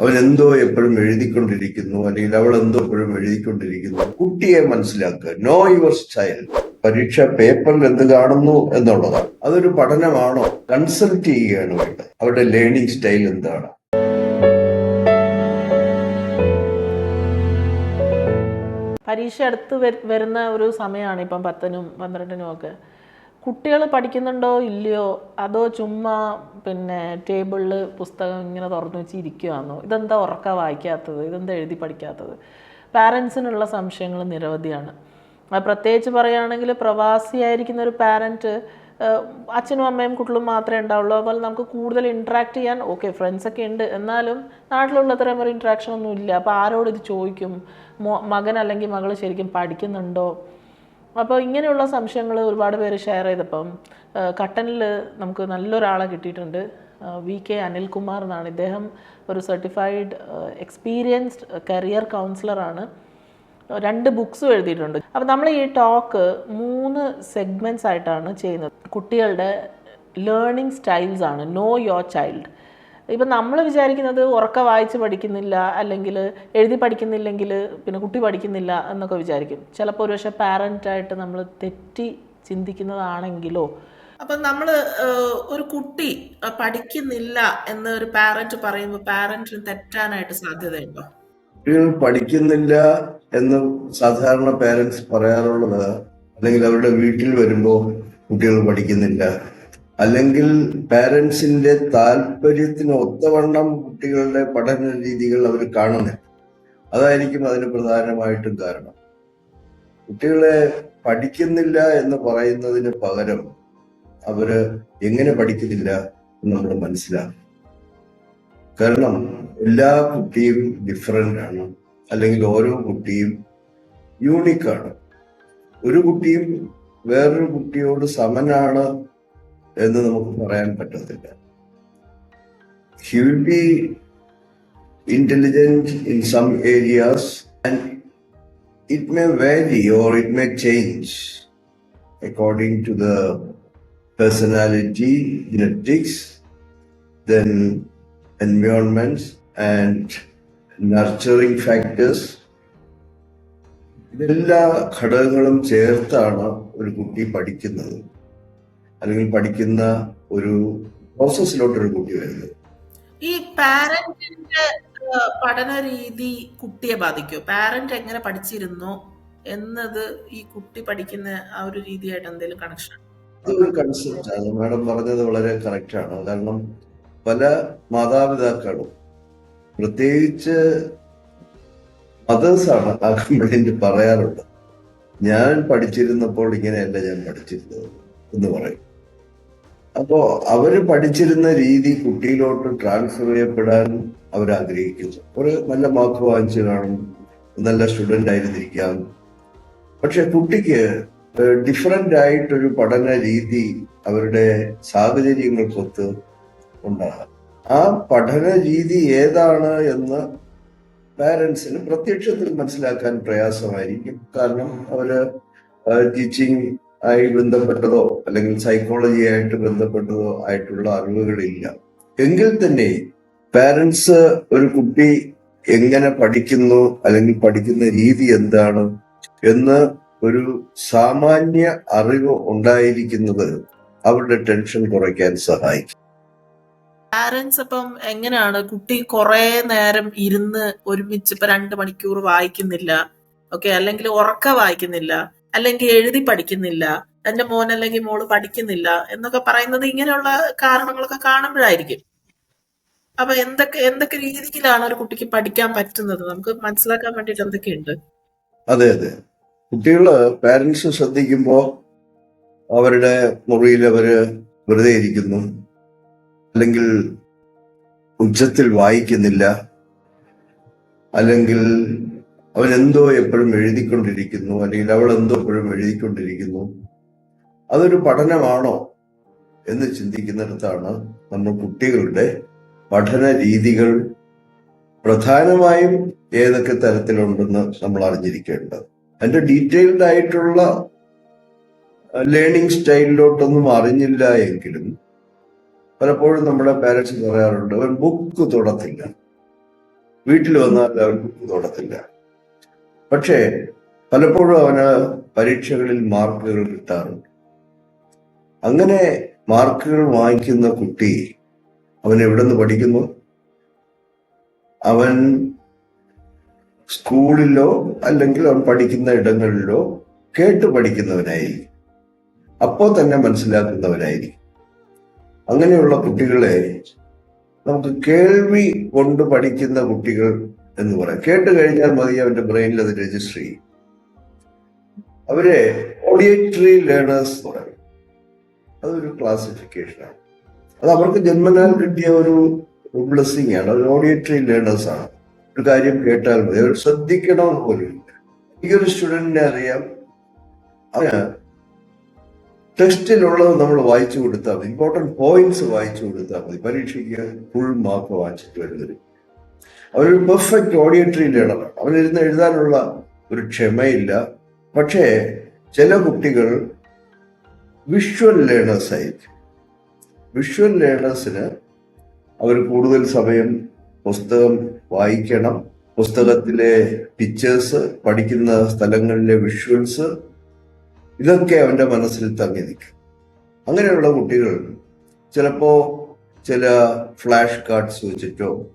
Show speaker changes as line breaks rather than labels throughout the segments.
അവൻ എന്തോ എപ്പോഴും എഴുതിക്കൊണ്ടിരിക്കുന്നു അല്ലെങ്കിൽ അവൾ എന്തോ എപ്പോഴും എഴുതിക്കൊണ്ടിരിക്കുന്നു. കുട്ടിയെ മനസ്സിലാക്കുക. നോ യുവർ സ്റ്റൈൽ പരീക്ഷ പേപ്പറിൽ എന്ത് കാണുന്നു എന്നുള്ളതാണ്. അതൊരു പഠനമാണോ? കൺസൾട്ട് ചെയ്യുകയാണ് വേണ്ടത്. അവരുടെ ലേണിംഗ് സ്റ്റൈൽ എന്താണ്?
പരീക്ഷ അടുത്ത് വരുന്ന ഒരു സമയമാണ് ഇപ്പം പത്തിനും പന്ത്രണ്ടിനും ഒക്കെ. കുട്ടികൾ പഠിക്കുന്നുണ്ടോ ഇല്ലയോ? അതോ ചുമ്മാ പിന്നെ ടേബിളിൽ പുസ്തകം ഇങ്ങനെ തുറന്നു വെച്ച് ഇരിക്കുകയാണോ ഇതെന്താ ഉറക്ക വായിക്കാത്തത്? ഇതെന്താ എഴുതി പഠിക്കാത്തത്? പാരൻസിനുള്ള സംശയങ്ങൾ നിരവധിയാണ്. പ്രത്യേകിച്ച് പറയുകയാണെങ്കിൽ പ്രവാസിയായിരിക്കുന്ന ഒരു പാരന്റ് അച്ഛനും അമ്മയും കുട്ടികളും മാത്രമേ ഉണ്ടാവുള്ളൂ. അതുപോലെ നമുക്ക് കൂടുതൽ ഇൻട്രാക്ട് ചെയ്യാൻ ഓക്കെ ഫ്രണ്ട്സൊക്കെ ഉണ്ട്. എന്നാലും നാട്ടിലുള്ള അത്രയും ഒരു ഇൻട്രാക്ഷൻ ഒന്നും ഇല്ല. അപ്പോൾ ആരോട് ഇത് ചോദിക്കും? മകൻ അല്ലെങ്കിൽ മകൾ ശരിക്കും പഠിക്കുന്നുണ്ടോ? അപ്പോൾ ഇങ്ങനെയുള്ള സംശയങ്ങൾ ഒരുപാട് പേര് ഷെയർ ചെയ്തപ്പം കട്ടനിൽ നമുക്ക് നല്ലൊരാളെ കിട്ടിയിട്ടുണ്ട്. വി കെ അനിൽകുമാർ എന്നാണ്. ഇദ്ദേഹം ഒരു സർട്ടിഫൈഡ് എക്സ്പീരിയൻസ്ഡ് കരിയർ കൗൺസിലറാണ് രണ്ട് ബുക്സും എഴുതിയിട്ടുണ്ട്. അപ്പോൾ നമ്മൾ ഈ ടോക്ക് മൂന്ന് സെഗ്മെന്റ്സ് ആയിട്ടാണ് ചെയ്യുന്നത്. കുട്ടികളുടെ ലേണിംഗ് സ്റ്റൈൽസ് ആണ്. നോ യുവർ ചൈൽഡ് ഇപ്പം നമ്മൾ വിചാരിക്കുന്നത് ഉറക്ക വായിച്ച് പഠിക്കുന്നില്ല അല്ലെങ്കിൽ എഴുതി പഠിക്കുന്നില്ലെങ്കിൽ പിന്നെ കുട്ടി പഠിക്കുന്നില്ല എന്നൊക്കെ വിചാരിക്കും. ചിലപ്പോൾ ഒരുപക്ഷെ പാരന്റായിട്ട് നമ്മൾ തെറ്റി ചിന്തിക്കുന്നതാണെങ്കിലോ? അപ്പം നമ്മൾ ഒരു കുട്ടി പഠിക്കുന്നില്ല എന്ന് ഒരു പാരന്റ് പറയുമ്പോൾ പാരന്റിന് തെറ്റാനായിട്ട് സാധ്യതയുണ്ടോ?
കുട്ടികൾ പഠിക്കുന്നില്ല എന്ന് സാധാരണ പാരന്റ്സ് പറയാറുള്ളത് അല്ലെങ്കിൽ അവരുടെ വീട്ടിൽ വരുമ്പോൾ കുട്ടികൾ പഠിക്കുന്നില്ല. അല്ലെങ്കിൽ പാരൻസിന്റെ താല്പര്യത്തിന് ഒത്തവണ്ണം കുട്ടികളുടെ പഠന രീതികൾ അവർ കാണുന്നില്ല. അതായിരിക്കും അതിന് പ്രധാനമായിട്ടും കാരണം. കുട്ടികളെ പഠിക്കുന്നില്ല എന്ന് പറയുന്നതിന് പകരം അവർ എങ്ങനെ പഠിക്കുന്നില്ല എന്ന് നമ്മൾ മനസ്സിലാക്കും. കാരണം എല്ലാ കുട്ടിയും ഡിഫറെന്റ് ആണ്. അല്ലെങ്കിൽ ഓരോ കുട്ടിയും യൂണിക്കാണ് ഒരു കുട്ടിയും വേറൊരു കുട്ടിയോട് സമനാണ് എന്ന് നമുക്ക് പറയാൻ പറ്റത്തില്ല. He will be intelligent in some areas and it may vary or it may change according to the personality genetics then environments and nurturing factors ഇതെല്ലാ ഘടകങ്ങളും ചേർത്താണ് ഒരു കുട്ടി പഠിക്കുന്നത്. അല്ലെങ്കിൽ പഠിക്കുന്ന ഒരു പ്രോസസ്സിലോട്ട് ഒരു കുട്ടി വരുന്നത്.
ഈ പാരന്റിന്റെ പഠന രീതി കുട്ടിയെ ബാധിക്കോ? പാരന്റ് എങ്ങനെ പഠിച്ചിരുന്നു എന്നത് ഈ കുട്ടി പഠിക്കുന്ന ആ ഒരു രീതിയായിട്ട് എന്തെങ്കിലും കണക്ഷൻ
അതൊരു കൺസെപ്റ്റ് ആണ്. മാഡം പറഞ്ഞത് വളരെ കറക്റ്റ് ആണ്. കാരണം പല മാതാപിതാക്കളും പ്രത്യേകിച്ച് മദേഴ്സാണ് ആ കംപ്ലൈന്റ് പറയാറുണ്ട് ഞാൻ പഠിച്ചിരുന്നപ്പോൾ ഇങ്ങനെയല്ല ഞാൻ പഠിച്ചിരുന്നത് എന്ന് പറയും. അപ്പോ അവർ പഠിച്ചിരുന്ന രീതി കുട്ടിയിലോട്ട് ട്രാൻസ്ഫർ ചെയ്യപ്പെടാൻ അവർ ആഗ്രഹിക്കുന്നു ഒരു നല്ല മാർക്ക് വാങ്ങിച്ചു കാണും നല്ല സ്റ്റുഡന്റ് ആയിരുന്നിരിക്കാം. പക്ഷെ കുട്ടിക്ക് ഡിഫറന്റ് ആയിട്ടൊരു പഠന രീതി അവരുടെ സാഹചര്യങ്ങൾക്കൊത്ത് ഉണ്ടാകാം. ആ പഠന രീതി ഏതാണ് എന്ന് പാരൻസിന് പ്രത്യക്ഷത്തിൽ മനസ്സിലാക്കാൻ പ്രയാസമായിരിക്കും. കാരണം അവർ ടീച്ചിങ് ആയി ബന്ധപ്പെട്ടതോ അല്ലെങ്കിൽ സൈക്കോളജി ആയിട്ട് ബന്ധപ്പെട്ടതോ ആയിട്ടുള്ള അറിവുകളില്ല. എങ്കിൽ തന്നെ പാരൻസ് ഒരു കുട്ടി എങ്ങനെ പഠിക്കുന്നു അല്ലെങ്കിൽ പഠിക്കുന്ന രീതി എന്താണ് എന്ന് ഒരു സാമാന്യ അറിവ് ഉണ്ടായിരിക്കുന്നത് അവരുടെ ടെൻഷൻ കുറയ്ക്കാൻ സഹായിക്കും.
പാരന്റ്സ് അപ്പം എങ്ങനെയാണ്? കുട്ടി കുറെ നേരം ഇരുന്ന് ഒരുമിച്ച് ഇപ്പൊ രണ്ട് മണിക്കൂർ വായിക്കുന്നില്ല. ഓക്കെ അല്ലെങ്കിൽ ഉറക്ക വായിക്കുന്നില്ല. അല്ലെങ്കിൽ എഴുതി പഠിക്കുന്നില്ല എന്റെ മോൻ അല്ലെങ്കിൽ മോൾ പഠിക്കുന്നില്ല എന്നൊക്കെ പറയുന്നത് ഇങ്ങനെയുള്ള കാരണങ്ങളൊക്കെ കാണുമ്പോഴായിരിക്കും. അപ്പൊ എന്തൊക്കെ എന്തൊക്കെ രീതിയിലാണ് ഒരു കുട്ടിക്ക് പഠിക്കാൻ പറ്റുന്നത്? നമുക്ക് മനസ്സിലാക്കാൻ വേണ്ടിട്ട് എന്തൊക്കെയുണ്ട്?
അതെ അതെ. കുട്ടികൾ പാരന്റ്സ് ശ്രദ്ധിക്കുമ്പോ അവരുടെ മുറിയിൽ അവർ വെറുതെ ഇരിക്കുന്നു. അല്ലെങ്കിൽ ഉച്ചത്തിൽ വായിക്കുന്നില്ല. അല്ലെങ്കിൽ അവൻ എന്തോ എപ്പോഴും എഴുതിക്കൊണ്ടിരിക്കുന്നു അല്ലെങ്കിൽ അവൾ എന്തോ എപ്പോഴും എഴുതിക്കൊണ്ടിരിക്കുന്നു. അതൊരു പഠനമാണോ എന്ന് ചിന്തിക്കുന്നിടത്താണ് നമ്മൾ കുട്ടികളുടെ പഠന രീതികൾ പ്രധാനമായും ഏതൊക്കെ തരത്തിലുണ്ടെന്ന് നമ്മൾ അറിഞ്ഞിരിക്കേണ്ടത്. അതിന്റെ ഡീറ്റെയിൽഡ് ആയിട്ടുള്ള ലേണിംഗ് സ്റ്റൈലിലോട്ടൊന്നും അറിഞ്ഞില്ല എങ്കിലും പലപ്പോഴും നമ്മുടെ പാരൻസ് പറയാറുണ്ട് അവൻ ബുക്ക് തൊടത്തില്ല. വീട്ടിൽ വന്നാൽ അവൻ ബുക്ക് തൊടത്തില്ല. പക്ഷേ പലപ്പോഴും അവന് പരീക്ഷകളിൽ മാർക്കുകൾ കിട്ടാറുണ്ട്. അങ്ങനെ മാർക്കുകൾ വാങ്ങിക്കുന്ന കുട്ടി അവൻ എവിടെ നിന്ന് പഠിക്കുന്നു? അവൻ സ്കൂളിലോ അല്ലെങ്കിൽ അവൻ പഠിക്കുന്ന ഇടങ്ങളിലോ കേട്ട് പഠിക്കുന്നവനായിരിക്കും. അപ്പോൾ തന്നെ മനസ്സിലാക്കുന്നവനായിരിക്കും. അങ്ങനെയുള്ള കുട്ടികളെ നമുക്ക് കേൾവി കൊണ്ട് പഠിക്കുന്ന കുട്ടികൾ എന്ന് പറയാം. കേട്ട് കഴിഞ്ഞാൽ മതി അവന്റെ ബ്രെയിനിൽ അത് രജിസ്റ്റർ ചെയ്യും. അവരെ ഓഡിയേറ്ററി ലേണേഴ്സ് എന്ന് പറയും. അതൊരു ക്ലാസിഫിക്കേഷനാണ് അത് അവർക്ക് ജന്മനാൽ കിട്ടിയ ഒരു ബ്ലെസ്സിങ് ആണ്. ഒരു ഓഡിയേറ്ററി ലേണേഴ്സ് ആണ്. ഒരു കാര്യം കേട്ടാൽ മതി. അവർ ശ്രദ്ധിക്കണമെന്ന് പോലും ഇല്ല. എനിക്കൊരു സ്റ്റുഡന്റിനെ അറിയാം. അവന് ടെസ്റ്റിലുള്ളത് നമ്മൾ വായിച്ചു കൊടുത്താൽ മതി. ഇമ്പോർട്ടന്റ് പോയിന്റ്സ് വായിച്ചു കൊടുത്താൽ മതി. പരീക്ഷയ്ക്ക് ഫുൾ മാർക്ക് വാങ്ങിച്ചിട്ട് വരുന്നത് അവനൊരു പെർഫെക്റ്റ് ഓഡിയറ്ററി ലേണറാണ് അവനിരുന്ന് എഴുതാനുള്ള ഒരു ക്ഷമയില്ല. പക്ഷേ ചില കുട്ടികൾ വിഷ്വൽ ലേണേഴ്സ് ആയിരിക്കും. വിഷ്വൽ ലേണേഴ്സിന് അവർ കൂടുതൽ സമയം പുസ്തകം വായിക്കണം. പുസ്തകത്തിലെ പിക്ചേഴ്സ് പഠിക്കുന്ന സ്ഥലങ്ങളിലെ വിഷ്വൽസ് ഇതൊക്കെ അവന്റെ മനസ്സിൽ തങ്ങി നിൽക്കും. അങ്ങനെയുള്ള കുട്ടികൾ ചിലപ്പോ ചില ഫ്ലാഷ് കാർഡ്സ് വെച്ചിട്ടോ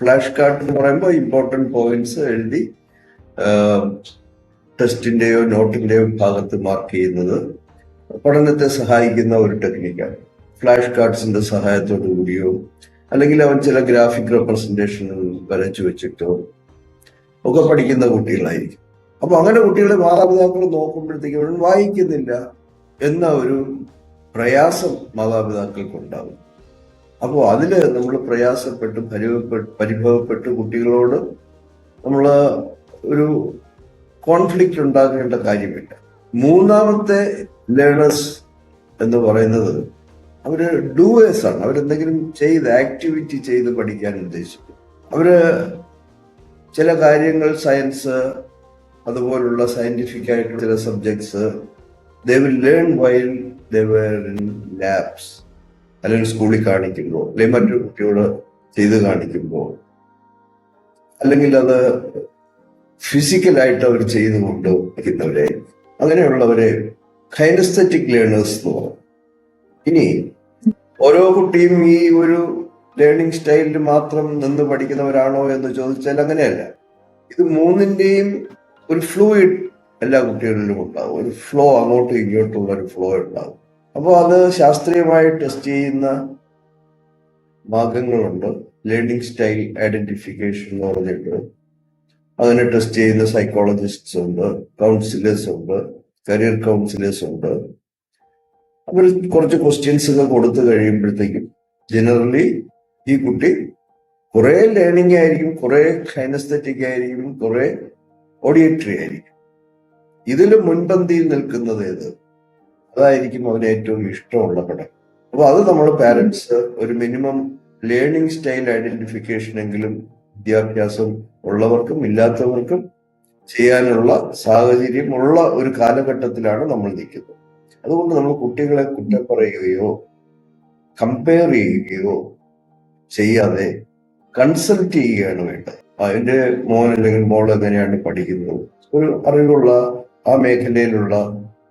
ഫ്ലാഷ് കാർഡ് എന്ന് പറയുമ്പോൾ ഇമ്പോർട്ടന്റ് പോയിന്റ്സ് എഴുതി ടെസ്റ്റിന്റെയോ നോട്ടിന്റെയോ ഭാഗത്ത് മാർക്ക് ചെയ്യുന്നത് പഠനത്തെ സഹായിക്കുന്ന ഒരു ടെക്നിക്കാണ് ഫ്ലാഷ് കാർഡ്സിന്റെ സഹായത്തോടു കൂടിയോ അല്ലെങ്കിൽ അവൻ ചില ഗ്രാഫിക് റെപ്രസെന്റേഷൻ വരച്ചു വെച്ചിട്ടോ ഒക്കെ പഠിക്കുന്ന കുട്ടികളായിരിക്കും. അപ്പൊ അങ്ങനെ കുട്ടികളെ മാതാപിതാക്കൾ നോക്കുമ്പോഴത്തേക്കും വായിക്കുന്നില്ല എന്ന ഒരു പ്രയാസം മാതാപിതാക്കൾക്ക് ഉണ്ടാകും അപ്പോൾ അതിൽ നമ്മൾ പ്രയാസപ്പെട്ട് പരിഭവപ്പെട്ട് പരിഭവപ്പെട്ട് കുട്ടികളോട് നമ്മൾ ഒരു കോൺഫ്ലിക്റ്റ് ഉണ്ടാകേണ്ട കാര്യമില്ല. മൂന്നാമത്തെ ലേണേഴ്സ് എന്ന് പറയുന്നത് അവർ ഡൂവേഴ്സ് ആണ്. അവരെന്തെങ്കിലും ചെയ്ത് ആക്ടിവിറ്റി ചെയ്ത് പഠിക്കാൻ ഉദ്ദേശിക്കും. അവർ ചില കാര്യങ്ങൾ സയൻസ് അതുപോലുള്ള സയന്റിഫിക് ആയിട്ടുള്ള ചില subjects they will learn while they were in labs അല്ലെങ്കിൽ സ്കൂളിൽ കാണിക്കുമ്പോൾ അല്ലെങ്കിൽ മറ്റൊരു കുട്ടിയോട് ചെയ്ത് കാണിക്കുമ്പോൾ അല്ലെങ്കിൽ അത് ഫിസിക്കലായിട്ട് അവർ ചെയ്തു പഠിക്കുന്നവരെ അങ്ങനെയുള്ളവരെ കൈനസ്തറ്റിക് ലേണേഴ്സ് എന്ന് പറയും. ഇനി ഓരോ കുട്ടിയും ഈ ഒരു ലേണിംഗ് സ്റ്റൈലിൽ മാത്രം നിന്ന് പഠിക്കുന്നവരാണോ എന്ന് ചോദിച്ചാൽ അങ്ങനെയല്ല. ഇത് മൂന്നിന്റെയും ഒരു ഫ്ലൂയിഡ് എല്ലാ കുട്ടികളിലും ഉണ്ടാവും. ഒരു ഫ്ലോ അങ്ങോട്ടും ഇങ്ങോട്ടുള്ള ഒരു ഫ്ലോ ഉണ്ടാവും. അപ്പോൾ അത് ശാസ്ത്രീയമായി ടെസ്റ്റ് ചെയ്യുന്ന ഭാഗങ്ങളുണ്ട്. ലേണിംഗ് സ്റ്റൈൽ ഐഡന്റിഫിക്കേഷൻ എന്ന് പറഞ്ഞിട്ട്. അതിനെ ടെസ്റ്റ് ചെയ്യുന്ന സൈക്കോളജിസ്റ്റ്സ് ഉണ്ട് കൗൺസിലേഴ്സ് ഉണ്ട് കരിയർ കൗൺസിലേഴ്സ് ഉണ്ട്. അവർ കുറച്ച് ക്വസ്റ്റ്യൻസ് ഒക്കെ കൊടുത്തു കഴിയുമ്പോഴത്തേക്കും ജനറലി ഈ കുട്ടി കുറെ ലേണിംഗ് ആയിരിക്കും കുറെ കൈനസ്തറ്റിക് ആയിരിക്കും കുറെ ഓഡിയറ്ററി ആയിരിക്കും. ഇതിൽ മുൻപന്തിയിൽ നിൽക്കുന്നത് ഏത്? അതായിരിക്കും അവന് ഏറ്റവും ഇഷ്ടമുള്ള പടം അപ്പൊ അത് നമ്മൾ പാരന്റ്സ് ഒരു മിനിമം ലേണിംഗ് സ്റ്റൈൽ ഐഡന്റിഫിക്കേഷൻ എങ്കിലും വിദ്യാഭ്യാസം ഉള്ളവർക്കും ഇല്ലാത്തവർക്കും ചെയ്യാനുള്ള സാഹചര്യം ഉള്ള ഒരു കാലഘട്ടത്തിലാണ് നമ്മൾ നിൽക്കുന്നത്. അതുകൊണ്ട് നമ്മൾ കുട്ടികളെ കുറ്റം പറയുകയോ കമ്പയർ ചെയ്യുകയോ ചെയ്യാതെ കൺസൾട്ട് ചെയ്യുകയാണ് വേണ്ടത്. അതിന്റെ മോൻ അല്ലെങ്കിൽ മോൾ എങ്ങനെയാണ് പഠിക്കുന്നത്? ഒരു അറിവുള്ള ആ മേഖലയിലുള്ള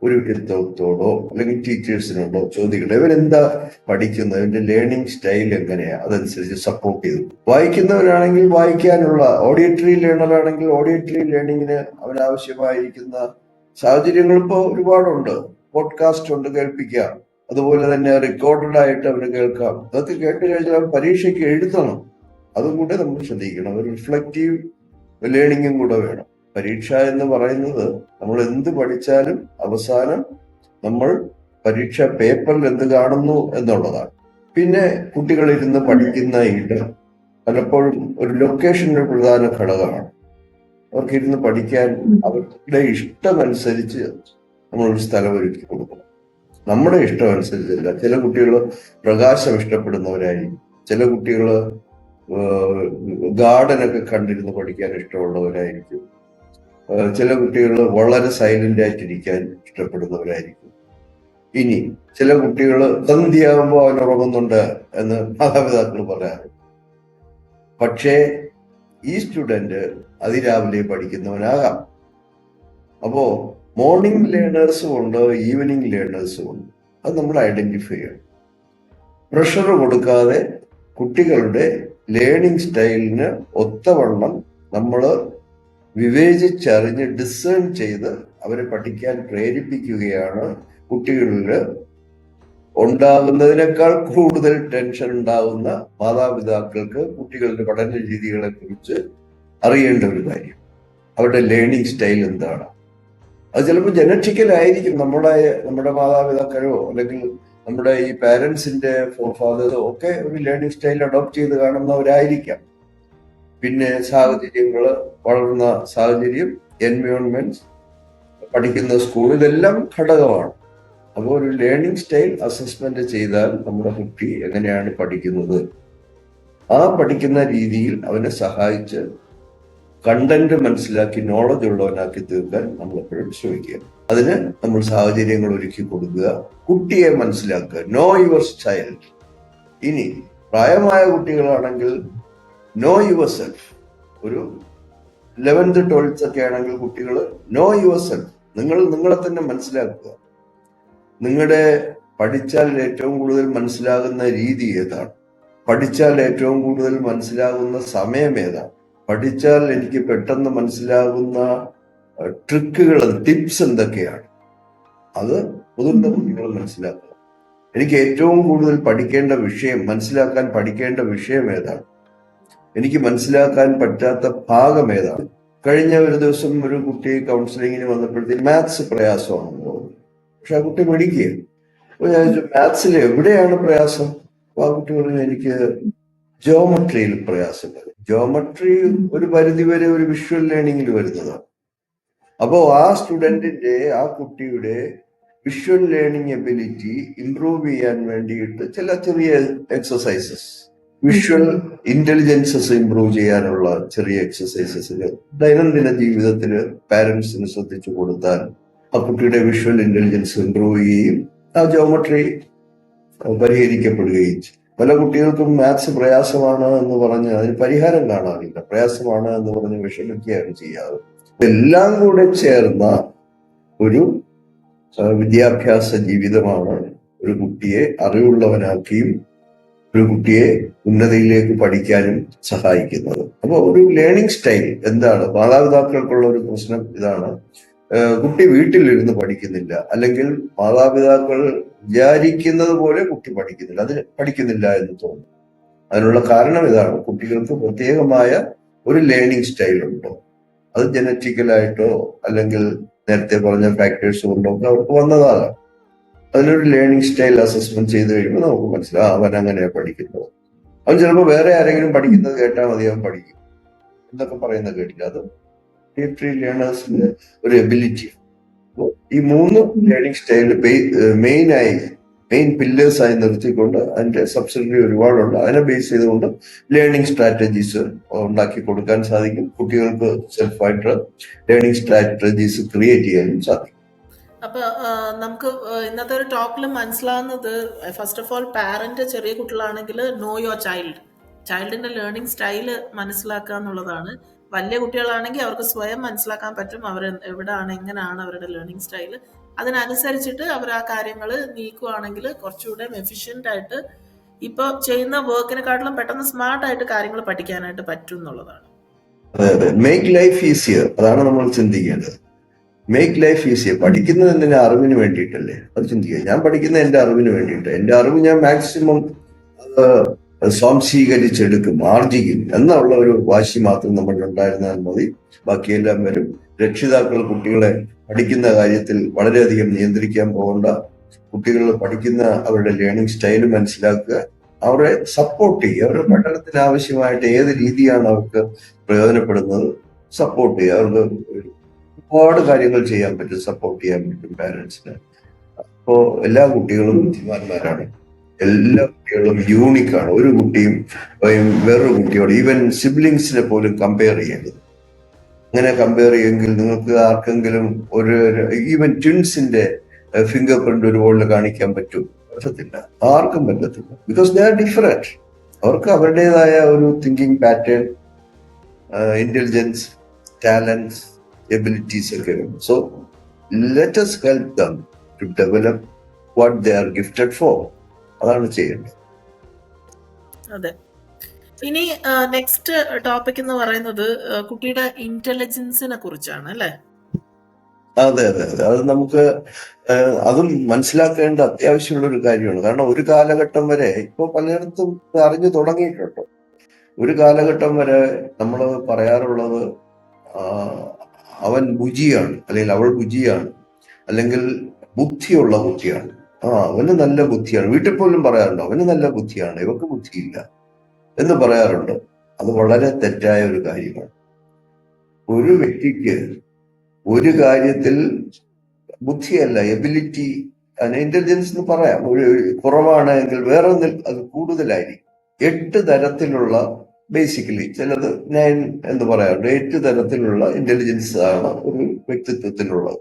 ഒരു വിദ്യാർത്ഥത്തോടോ അല്ലെങ്കിൽ ടീച്ചേഴ്സിനോടോ ചോദിക്കണം ഇവരെന്താ പഠിക്കുന്നത്? ഇവന്റെ ലേണിംഗ് സ്റ്റൈൽ എങ്ങനെയാ? അതനുസരിച്ച് സപ്പോർട്ട് ചെയ്തു. വായിക്കുന്നവരാണെങ്കിൽ വായിക്കാനുള്ള ഓഡിയറ്ററി ലേണറാണെങ്കിൽ ഓഡിയറ്ററി ലേണിങ്ങിന് അവനാവശ്യമായിരിക്കുന്ന സാഹചര്യങ്ങൾ ഇപ്പോൾ ഒരുപാടുണ്ട്. പോഡ്കാസ്റ്റ് ഉണ്ട് കേൾപ്പിക്കുക അതുപോലെ തന്നെ റെക്കോർഡഡ് ആയിട്ട് അവന് കേൾക്കാം. അതൊക്കെ കേട്ട് കഴിഞ്ഞാൽ അവൻ പരീക്ഷയ്ക്ക് എഴുതണം. അതും കൂടെ നമ്മൾ ശ്രദ്ധിക്കണം. ഒരു റിഫ്ലക്റ്റീവ് ലേണിങ്ങും കൂടെ വേണം. പരീക്ഷ എന്ന് പറയുന്നത് നമ്മൾ എന്ത് പഠിച്ചാലും അവസാനം നമ്മൾ പരീക്ഷ പേപ്പറിൽ എന്ത് കാണുന്നു എന്നുള്ളതാണ്. പിന്നെ കുട്ടികളിരുന്ന് പഠിക്കുന്ന ഇടം പലപ്പോഴും ഒരു ലൊക്കേഷന്റെ പ്രധാന ഘടകമാണ്. അവർക്ക് ഇരുന്ന് പഠിക്കാൻ അവരുടെ ഇഷ്ടമനുസരിച്ച് നമ്മളൊരു സ്ഥലം ഒരുക്കി കൊടുക്കണം. നമ്മുടെ ഇഷ്ടം അനുസരിച്ചല്ല ചില കുട്ടികൾ പ്രകാശം ഇഷ്ടപ്പെടുന്നവരായി ചില കുട്ടികൾ ഗാർഡനൊക്കെ കണ്ടിരുന്ന് പഠിക്കാൻ ഇഷ്ടമുള്ളവരായിരിക്കും. ചില കുട്ടികൾ വളരെ സൈലന്റ് ആയിട്ടിരിക്കാൻ ഇഷ്ടപ്പെടുന്നവരായിരിക്കും. ഇനി ചില കുട്ടികൾ സന്ധ്യയാകുമ്പോൾ അവൻ ഉറങ്ങുന്നുണ്ട് എന്ന് മാതാപിതാക്കൾ പറയാറുണ്ട്. പക്ഷേ ഈ സ്റ്റുഡന്റ് അതിരാവിലെ പഠിക്കുന്നവനാകാം. അപ്പോ മോർണിംഗ് ലേണേഴ്സും ഉണ്ട് ഈവനിങ് ലേണേഴ്സും ഉണ്ട്. അത് നമ്മൾ ഐഡന്റിഫൈ ചെയ്യണം. പ്രഷർ കൊടുക്കാതെ കുട്ടികളുടെ ലേണിംഗ് സ്റ്റൈലിന് ഒത്തവണ്ണം നമ്മൾ വിവേചിച്ചറിഞ്ഞ് ഡിസേൺ ചെയ്ത് അവരെ പഠിക്കാൻ പ്രേരിപ്പിക്കുകയാണ് കുട്ടികളിൽ ഉണ്ടാകുന്നതിനേക്കാൾ കൂടുതൽ ടെൻഷൻ ഉണ്ടാകുന്ന മാതാപിതാക്കൾക്ക് കുട്ടികളുടെ പഠന രീതികളെ കുറിച്ച് അറിയേണ്ട ഒരു കാര്യം. അവരുടെ ലേണിംഗ് സ്റ്റൈൽ എന്താണ്? അത് ചിലപ്പോൾ ജനറ്റിക്കൽ ആയിരിക്കും നമ്മുടെ നമ്മുടെ മാതാപിതാക്കളോ അല്ലെങ്കിൽ നമ്മുടെ ഈ പാരൻസിന്റെ ഫോർഫാദേഴ്സോ ഒക്കെ ഒരു ലേണിംഗ് സ്റ്റൈൽ അഡോപ്റ്റ് ചെയ്ത് കാണുന്നവരായിരിക്കാം. പിന്നെ സാഹചര്യങ്ങൾ വളർന്ന സാഹചര്യം എൻവയോൺമെന്റ് പഠിക്കുന്ന സ്കൂൾ ഇതെല്ലാം ഘടകമാണ്. അപ്പോൾ ഒരു ലേണിംഗ് സ്റ്റൈൽ അസസ്മെന്റ് ചെയ്താൽ നമ്മുടെ കുട്ടി എങ്ങനെയാണ് പഠിക്കുന്നത്? ആ പഠിക്കുന്ന രീതിയിൽ അവനെ സഹായിച്ച് കണ്ടന്റ് മനസ്സിലാക്കി നോളജ് ഉള്ളവനാക്കി തീർക്കാൻ നമ്മൾ എപ്പോഴും ശ്രമിക്കുക. അതിന് നമ്മൾ സാഹചര്യങ്ങൾ ഒരുക്കി കൊടുക്കുക. കുട്ടിയെ മനസ്സിലാക്കുക. നോ യുവർ ചൈൽഡ് ഇനി പ്രായമായ കുട്ടികളാണെങ്കിൽ നോ യുവർ സെൽഫ് ഒരു ലെവൻത്ത് ട്വൽത്ത് ഒക്കെ ആണെങ്കിൽ കുട്ടികൾ നോ യുവർ സെൽഫ് നിങ്ങൾ നിങ്ങളെ തന്നെ മനസ്സിലാക്കുക. നിങ്ങളുടെ പഠിച്ചാൽ ഏറ്റവും കൂടുതൽ മനസ്സിലാകുന്ന രീതി ഏതാണ്? പഠിച്ചാൽ ഏറ്റവും കൂടുതൽ മനസ്സിലാകുന്ന സമയം ഏതാണ്? പഠിച്ചാൽ എനിക്ക് പെട്ടെന്ന് മനസ്സിലാകുന്ന ട്രിക്കുകൾ ടിപ്സ് എന്തൊക്കെയാണ്? അത് മുതിർന്ന കുട്ടികൾ മനസ്സിലാക്കുക. എനിക്ക് ഏറ്റവും കൂടുതൽ പഠിക്കേണ്ട വിഷയം മനസ്സിലാക്കാൻ പഠിക്കേണ്ട വിഷയം ഏതാണ്? എനിക്ക് മനസ്സിലാക്കാൻ പറ്റാത്ത ഭാഗം ഏതാണ്? കഴിഞ്ഞ ഒരു ദിവസം ഒരു കുട്ടി കൗൺസിലിങ്ങിന് വന്നപ്പോഴത്തേക്ക് മാത്സ് പ്രയാസമാണെന്ന് തോന്നുന്നു. പക്ഷെ ആ കുട്ടി പഠിക്കുക അപ്പൊ ഞാൻ മാത്സിൽ എവിടെയാണ് പ്രയാസം? അപ്പൊ ആ കുട്ടി പറഞ്ഞു എനിക്ക് ജോമട്രിയിൽ പ്രയാസം വരും. ജോമട്രി ഒരു പരിധി വരെ ഒരു വിഷ്വൽ ലേണിംഗിൽ വരുന്നതാണ്. അപ്പോ ആ സ്റ്റുഡന്റിന്റെ ആ കുട്ടിയുടെ വിഷ്വൽ ലേണിംഗ് എബിലിറ്റി ഇംപ്രൂവ് ചെയ്യാൻ വേണ്ടിയിട്ട് ചില ചെറിയ എക്സസൈസസ് വിഷ്വൽ ഇന്റലിജൻസസ് ഇംപ്രൂവ് ചെയ്യാനുള്ള ചെറിയ എക്സസൈസസ് ദൈനംദിന ജീവിതത്തിൽ പാരന്റ്സിന് ശ്രദ്ധിച്ചു കൊടുത്താൽ ആ കുട്ടിയുടെ വിഷ്വൽ ഇന്റലിജൻസ് ഇംപ്രൂവ് ചെയ്യുകയും ആ ജോമട്രി പരിഹരിക്കപ്പെടുകയും പല കുട്ടികൾക്കും മാത്സ് പ്രയാസമാണ് എന്ന് പറഞ്ഞ് അതിന് പരിഹാരം കാണാറില്ല പ്രയാസമാണ് എന്ന് പറഞ്ഞ് വിഷമിക്കുകയാണ് ചെയ്യാറ്. എല്ലാം കൂടെ ചേർന്ന ഒരു വിദ്യാഭ്യാസ ജീവിതമാണ് ഒരു കുട്ടിയെ അറിവുള്ളവനാക്കിയും ഒരു കുട്ടിയെ ഉന്നതിയിലേക്ക് പഠിക്കാനും സഹായിക്കുന്നത്. അപ്പോൾ ഒരു ലേണിംഗ് സ്റ്റൈൽ എന്താണ്? മാതാപിതാക്കൾക്കുള്ള ഒരു പ്രശ്നം ഇതാണ്. കുട്ടി വീട്ടിലിരുന്ന് പഠിക്കുന്നില്ല. അല്ലെങ്കിൽ മാതാപിതാക്കൾ വിചാരിക്കുന്നത് പോലെ കുട്ടി പഠിക്കുന്നില്ല. അത് പഠിക്കുന്നില്ല എന്ന് തോന്നുന്നു. അതിനുള്ള കാരണം ഇതാണ്. കുട്ടികൾക്ക് പ്രത്യേകമായ ഒരു ലേണിംഗ് സ്റ്റൈൽ ഉണ്ടോ? അത് ജനറ്റിക്കലായിട്ടോ അല്ലെങ്കിൽ നേരത്തെ പറഞ്ഞ ഫാക്ടേഴ്സ് കൊണ്ടോ ഒക്കെ അവർക്ക് വന്നതാകാം അതിനൊരു ലേണിംഗ് സ്റ്റൈൽ അസസ്മെന്റ് ചെയ്ത് കഴിയുമ്പോൾ നമുക്ക് മനസ്സിലാവും അവൻ അങ്ങനെയാ പഠിക്കുന്നത്. അവൻ ചിലപ്പോൾ വേറെ ആരെങ്കിലും പഠിക്കുന്നത് കേട്ടാൽ മതി അവൻ പഠിക്കും. എന്നൊക്കെ പറയുന്നത് കേട്ടില്ല അത് ലേണേഴ്സിന്റെ ഒരു എബിലിറ്റി ഈ മൂന്ന് ലേണിംഗ് സ്റ്റൈൽ മെയിൻ ആയി മെയിൻ പില്ലേഴ്സ് ആയി നിർത്തിക്കൊണ്ട് അതിന്റെ സബ്സിഡറി ഒരുപാടുണ്ട്. അതിനെ ബേസ് ചെയ്തുകൊണ്ട് ലേണിംഗ് സ്ട്രാറ്റജീസ് ഉണ്ടാക്കി കൊടുക്കാൻ സാധിക്കും. കുട്ടികൾക്ക് സെൽഫായിട്ട് ലേണിംഗ് സ്ട്രാറ്റജീസ് ക്രിയേറ്റ് ചെയ്യാനും സാധിക്കും.
അപ്പൊ നമുക്ക് ഇന്നത്തെ ഒരു ടോക്കിൽ മനസ്സിലാവുന്നത് ഫസ്റ്റ് ഓഫ് ഓൾ പാരന്റ് ചെറിയ കുട്ടികളാണെങ്കിൽ നോ യുവർ ചൈൽഡ് ചൈൽഡിന്റെ ലേണിംഗ് സ്റ്റൈൽ മനസ്സിലാക്കുക എന്നുള്ളതാണ്. വലിയ കുട്ടികളാണെങ്കിൽ അവർക്ക് സ്വയം മനസ്സിലാക്കാൻ പറ്റും അവർ എവിടെയാണ് എങ്ങനെയാണ് അവരുടെ ലേണിംഗ് സ്റ്റൈൽ അതിനനുസരിച്ചിട്ട് അവർ ആ കാര്യങ്ങൾ നീക്കുവാണെങ്കിൽ കുറച്ചുകൂടെ എഫിഷ്യന്റ് ആയിട്ട് ഇപ്പോൾ ചെയ്യുന്ന വർക്കിനെക്കാട്ടിലും പെട്ടെന്ന് സ്മാർട്ട് ആയിട്ട് കാര്യങ്ങൾ പഠിക്കാനായിട്ട് പറ്റും എന്നുള്ളതാണ്.
അതെ അതെ. മേക്ക് ലൈഫ് ഈസിയർ അതാണ് നമ്മൾ ചിന്തിക്കേണ്ടത്. മേക്ക് ലൈഫ് ഈസി പഠിക്കുന്നത് എന്തിനാ? അറിവിന് വേണ്ടിയിട്ടല്ലേ? അത് ചിന്തിക്കുക. ഞാൻ പഠിക്കുന്നത് എന്റെ അറിവിന് വേണ്ടിയിട്ട്. എന്റെ അറിവ് ഞാൻ മാക്സിമം സ്വാംശീകരിച്ചെടുക്കും ആർജിക്കും. എന്നുള്ള ഒരു വാശി മാത്രം നമ്മൾ ഉണ്ടായിരുന്നാൽ മതി. ബാക്കിയെല്ലാം വരും. രക്ഷിതാക്കൾ കുട്ടികളെ പഠിക്കുന്ന കാര്യത്തിൽ വളരെയധികം നിയന്ത്രിക്കാൻ പോകണ്ട. കുട്ടികൾ പഠിക്കുന്ന അവരുടെ ലേണിംഗ് സ്റ്റൈൽ മനസ്സിലാക്കുക. അവരെ സപ്പോർട്ട് ചെയ്യുക. അവരുടെ പഠനത്തിന് ആവശ്യമായിട്ട് ഏത് രീതിയാണ് അവർക്ക് പ്രയോജനപ്പെടുന്നത്? സപ്പോർട്ട് ചെയ്യുക. അവർക്ക് ഒരുപാട് കാര്യങ്ങൾ ചെയ്യാൻ പറ്റും സപ്പോർട്ട് ചെയ്യാൻ പറ്റും പാരന്റ്സിന് അപ്പോ എല്ലാ കുട്ടികളും ബുദ്ധിമാന്മാരാണ്. എല്ലാ കുട്ടികളും യൂണിക്കാണ് ഒരു കുട്ടിയും വേറൊരു കുട്ടിയോട് ഈവൻ സിബ്ലിങ്സിനെ പോലും കമ്പയർ ചെയ്യരുത്. അങ്ങനെ കമ്പയർ ചെയ്യുമെങ്കിൽ നിങ്ങൾക്ക് ആർക്കെങ്കിലും ഒരു ഈവൻ ട്വിൻസിന്റെ ഫിംഗർ പ്രിന്റ് ഒരു ബോളിൽ കാണിക്കാൻ പറ്റും. പറ്റത്തില്ല. ആർക്കും പറ്റത്തില്ല. ബിക്കോസ് ദേ ആർ ഡിഫറെന്റ് അവർക്ക് അവരുടേതായ ഒരു thinking pattern intelligence talents abilities available. So let us help them to develop what they are gifted for. അതാണ് ചെയ്യേണ്ടത്.
അതെ. ഇനി നെക്സ്റ്റ് ടോപ്പിക് എന്ന് പറയുന്നത് കുട്ടിയുടെ ഇന്റലിജൻസിനെ കുറിച്ചാണ് അല്ലെ?
അതെ അതെ അതെ. അത് നമുക്ക് അതും മനസ്സിലാക്കേണ്ട അത്യാവശ്യമുള്ള ഒരു കാര്യമാണ്. കാരണം ഒരു കാലഘട്ടം വരെ ഇപ്പൊ പലയിടത്തും അറിഞ്ഞു തുടങ്ങിയിട്ടുണ്ട്. ഒരു കാലഘട്ടം വരെ നമ്മൾ പറയാറുള്ളത് അവൻ ബുജിയാണ് അല്ലെങ്കിൽ അവൾ ബുജിയാണ് അല്ലെങ്കിൽ ബുദ്ധിയുള്ള കുട്ടിയാണ് ആ അവന് നല്ല ബുദ്ധിയാണ്. വീട്ടിൽ പോലും പറയാറുണ്ട് അവന് നല്ല ബുദ്ധിയാണ് ഇവക്ക് ബുദ്ധിയില്ല എന്ന് പറയാറുണ്ട്. അത് വളരെ തെറ്റായ ഒരു കാര്യമാണ്. ഒരു വ്യക്തിക്ക് ഒരു കാര്യത്തിൽ ബുദ്ധിയല്ല എബിലിറ്റി ഇന്റലിജൻസ് എന്ന് പറയാം. ഒരു കുറവാണ് എങ്കിൽ വേറെ അത് കൂടുതലായിരിക്കും. എട്ട് തരത്തിലുള്ള ബേസിക്കലി ചിലത് ഞാൻ എന്ത് പറയാ? എട്ട് തരത്തിലുള്ള ഇന്റലിജൻസ് ആണ് ഒരു വ്യക്തിത്വത്തിലുള്ളത്.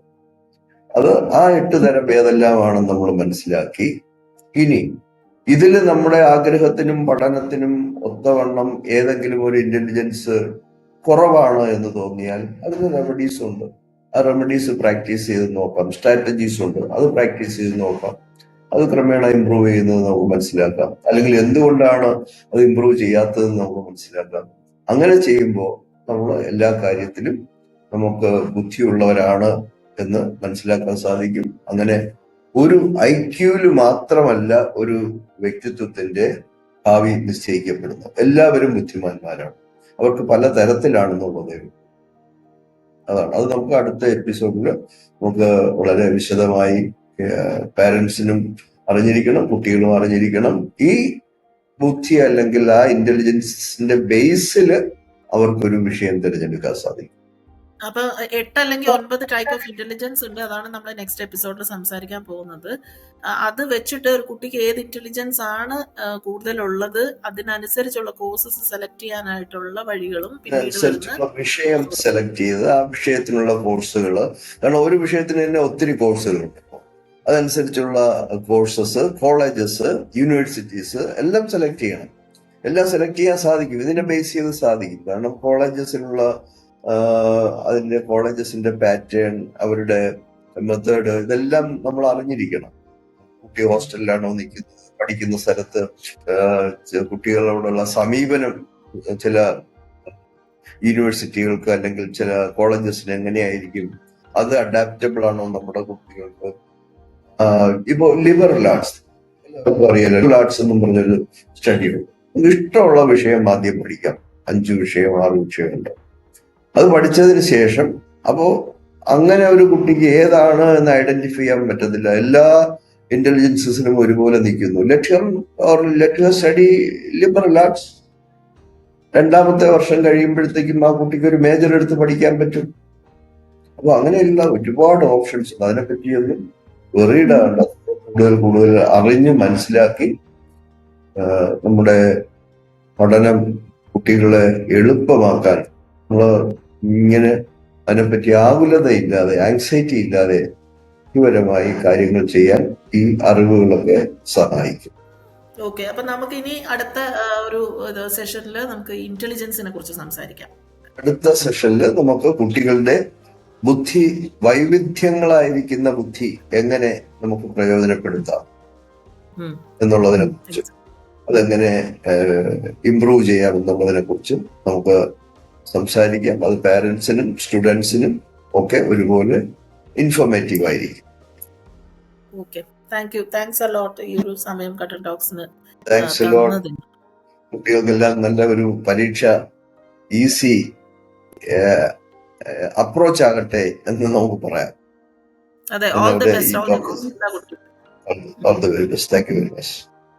അത് ആ എട്ട് തരം ഏതെല്ലാമാണെന്ന് നമ്മൾ മനസ്സിലാക്കി. ഇനി ഇതിൽ നമ്മുടെ ആഗ്രഹത്തിനും പഠനത്തിനും ഒത്തവണ്ണം ഏതെങ്കിലും ഒരു ഇന്റലിജൻസ് കുറവാണ് എന്ന് തോന്നിയാൽ അതിന് റെമഡീസ് ഉണ്ട്. ആ റെമഡീസ് പ്രാക്ടീസ് ചെയ്ത് നോക്കാം. സ്ട്രാറ്റജീസ് ഉണ്ട്. അത് പ്രാക്ടീസ് ചെയ്ത് നോക്കാം. അത് ക്രമേണ ഇമ്പ്രൂവ് ചെയ്യുന്നത് നമുക്ക് മനസ്സിലാക്കാം. അല്ലെങ്കിൽ എന്തുകൊണ്ടാണ് അത് ഇമ്പ്രൂവ് ചെയ്യാത്തതെന്ന് നമുക്ക് മനസ്സിലാക്കാം. അങ്ങനെ ചെയ്യുമ്പോൾ നമ്മൾ എല്ലാ കാര്യത്തിലും നമുക്ക് ബുദ്ധിയുള്ളവരാണ് എന്ന് മനസ്സിലാക്കാൻ സാധിക്കും. അങ്ങനെ ഒരു ഐ ക്യൂവിൽ മാത്രമല്ല ഒരു വ്യക്തിത്വത്തിന്റെ ഭാവി നിശ്ചയിക്കപ്പെടുന്നു എല്ലാവരും ബുദ്ധിമാന്മാരാണ്. അവർക്ക് പല തരത്തിലാണെന്നുള്ളതേ. അതാണ്. അത് നമുക്ക് അടുത്ത എപ്പിസോഡിൽ നമുക്ക് വളരെ വിശദമായി പാരന്റ്സിനും അറിഞ്ഞിരിക്കണം കുട്ടികളും അറിഞ്ഞിരിക്കണം. ഈ ബുദ്ധി അല്ലെങ്കിൽ ആ ഇന്റലിജൻസിന്റെ ബേസിൽ അവർക്കൊരു വിഷയം തിരഞ്ഞെടുക്കാൻ സാധിക്കും.
അപ്പൊ എട്ട് അല്ലെങ്കിൽ ഒൻപത് ടൈപ്പ് ഓഫ് ഇന്റലിജൻസ് ഉണ്ട്. അതാണ് നമ്മൾ നെക്സ്റ്റ് എപ്പിസോഡിൽ സംസാരിക്കാൻ പോകുന്നത്. അത് വെച്ചിട്ട് ഒരു കുട്ടിക്ക് ഏത് ഇന്റലിജൻസ് ആണ് കൂടുതലുള്ളത് അതിനനുസരിച്ചുള്ള കോഴ്സസ് സെലക്ട് ചെയ്യാനായിട്ടുള്ള വഴികളും
വിഷയം സെലക്ട് ചെയ്ത് ആ വിഷയത്തിനുള്ള കോഴ്സുകൾ കാരണം ഒരു വിഷയത്തിന് തന്നെ ഒത്തിരി കോഴ്സുകളുണ്ട്. അതനുസരിച്ചുള്ള കോഴ്സസ് കോളേജസ് യൂണിവേഴ്സിറ്റീസ് എല്ലാം സെലക്ട് ചെയ്യണം. എല്ലാം സെലക്ട് ചെയ്യാൻ സാധിക്കും. ഇതിനെ ബേസ് ചെയ്ത് സാധിക്കും. കാരണം കോളേജസിലുള്ള അതിന്റെ കോളേജസിന്റെ പാറ്റേൺ അവരുടെ മെത്തേഡ് ഇതെല്ലാം നമ്മൾ അറിഞ്ഞിരിക്കണം. കുട്ടി ഹോസ്റ്റലിലാണോ നിൽക്കുന്നത് പഠിക്കുന്ന സ്ഥലത്ത് കുട്ടികളോടുള്ള സമീപനം ചില യൂണിവേഴ്സിറ്റികൾക്ക് അല്ലെങ്കിൽ ചില കോളേജസിന് എങ്ങനെയായിരിക്കും അത് അഡാപ്റ്റബിൾ ആണോ നമ്മുടെ കുട്ടികൾക്ക്? ഇപ്പോ ലിബറൽ ആർട്സ് എല്ലാവർക്കും അറിയാലോ ലിബറൽ ആർട്സ് എന്നും പറഞ്ഞൊരു സ്റ്റഡി ഉണ്ട്. ഇഷ്ടമുള്ള വിഷയം ആദ്യം പഠിക്കാം. അഞ്ച് വിഷയം ആറ് വിഷയമുണ്ട് അത് പഠിച്ചതിന് ശേഷം അപ്പോ അങ്ങനെ ഒരു കുട്ടിക്ക് ഏതാണ് എന്ന് ഐഡന്റിഫൈ ചെയ്യാൻ പറ്റത്തില്ല. എല്ലാ ഇന്റലിജൻസസിനും ഒരുപോലെ നിൽക്കുന്നു. ലക്ഷ്യം or let study liberal arts രണ്ടാമത്തെ വർഷം കഴിയുമ്പോഴത്തേക്കും ആ കുട്ടിക്ക് ഒരു മേജർ എടുത്ത് പഠിക്കാൻ പറ്റും. അപ്പൊ അങ്ങനെയുള്ള ഒരുപാട് ഓപ്ഷൻസ് ഉണ്ട്. അതിനെപ്പറ്റിയൊന്നും വെറിയിടാണ്ട് കൂടുതൽ കൂടുതൽ അറിഞ്ഞ് മനസ്സിലാക്കി നമ്മുടെ പഠനം കുട്ടികളെ എളുപ്പമാക്കാൻ. നമ്മൾ ഇങ്ങനെ അതിനെപ്പറ്റി ആകുലത ഇല്ലാതെ ആങ്സൈറ്റി ഇല്ലാതെ വ്യക്തിപരമായി കാര്യങ്ങൾ ചെയ്യാൻ ഈ അറിവുകളൊക്കെ സഹായിക്കും.
ഓക്കെ അപ്പൊ നമുക്ക് ഇനി അടുത്ത ഒരു സെഷനിൽ നമുക്ക് ഇന്റലിജൻസിനെ കുറിച്ച് സംസാരിക്കാം.
അടുത്ത സെഷനിൽ നമുക്ക് കുട്ടികളുടെ ബുദ്ധി വൈവിധ്യങ്ങളായിരിക്കുന്ന ബുദ്ധി എങ്ങനെ നമുക്ക് പ്രയോജനപ്പെടുത്താം? എന്നുള്ളതിനെ കുറിച്ച് അതെങ്ങനെ ഇംപ്രൂവ് ചെയ്യാം എന്നുള്ളതിനെ കുറിച്ച് നമുക്ക് സംസാരിക്കാം. അത് പാരന്റ്സിനും സ്റ്റുഡൻസിനും ഒക്കെ ഒരുപോലെ ഇൻഫോർമേറ്റീവ് ആയിരിക്കും.
Okay thank you thanks a lot ഈ ഒരു സമയം കട്ടൻ ടോക്സിന്
താങ്ക്സ് ലോഡ് കുട്ടികൾക്കെല്ലാം നല്ല ഒരു പരീക്ഷ ഈസി അപ്രോച്ച് ആകട്ടെ എന്ന് നമുക്ക് പറയാം.
അതെ all the best all the best
thank you very best.